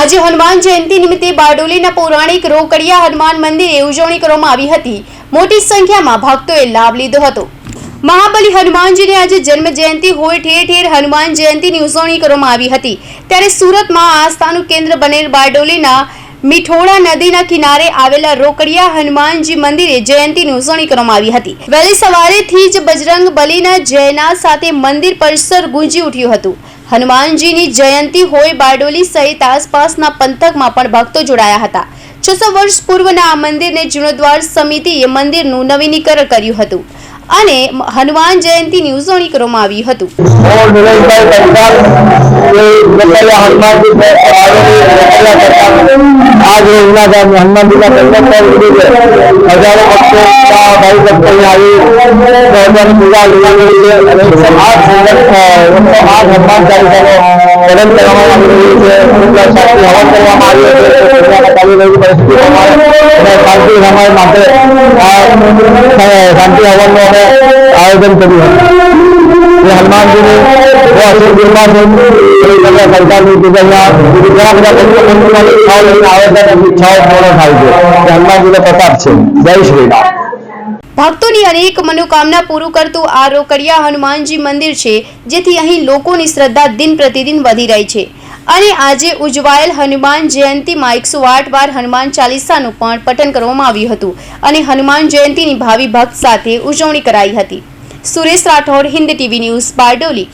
આજે હનુમાન જયંતિ નિમિત્તે બારડોલીના પૌરાણિક રોકડિયા હનુમાન મંદિરે ઉજવણી કરવામાં આવી હતી. મોટી સંખ્યામાં ભક્તોએ લાભ લીધો હતો. મહાબલી હનુમાનજીને આજે જન્મ જયંતિ હોય ઠેર ઠેર હનુમાન જયંતિની ઉજવણી કરવામાં આવી હતી. ત્યારે સુરતમાં આસ્થાનું કેન્દ્ર બનેલ બારડોલીના મીઠોડા નદીના કિનારે આવેલા રોકડિયા હનુમાનજી મંદિરે જયંતિની ઉજવણી કરવામાં આવી હતી. વહેલી સવારેથી જ બજરંગ બલીના જયના સાથે મંદિર પરિસર ગુંજી ઉઠ્યું હતું. હનુમાનજીની જયંતિ હોય બારડોલી સહિત આસપાસના પંથકમાં પણ ભક્તો જોડાયા હતા. છસો વર્ષ પૂર્વના આ મંદિરને જીર્ણોદ્વાર સમિતિએ મંદિરનું નવીનીકરણ કર્યું હતું અને હનુમાન જયંતિની ઉજવણી કરવામાં આવી હતું. आज योजना का हनुमान जी का संगठन हजारों बच्चों का भाई बच्चों ने आई भगवान पूजा लेने के लिए समाज संगठन समाज हनुमान कार्यक्रम कदम करवाना हवन करवाना परिस्थिति शांति हमारे माते शांति हवन में आयोजन करी है हनुमान जी ने वो अशोक गुरुमा से છે, સરકારની અહીંયા ઘણા બધા મંદિરમાં ઈચ્છાઓ લઈને આવે છે ઈચ્છાઓ પૂર્ણ થાય છે. એ હનુમાનજીનો પ્રતાપ છે. જય શ્રી રામ. ભક્તોની અનેક મનોકામના પૂરું કરતું આ રોકડિયા હનુમાનજી મંદિર છે, જેથી અહીં લોકોની શ્રદ્ધા દિન પ્રતિદિન વધી રહી છે. અને આજે ઉજવાયેલ હનુમાન જયંતિમાં એકસો આઠ વાર હનુમાન ચાલીસાનું પણ પઠન કરવામાં આવ્યું હતું અને હનુમાન જયંતિની ભાવિ ભક્ત સાથે ઉજવણી કરાઈ હતી. Suresh Rathod, Hind TV news, Bardoli.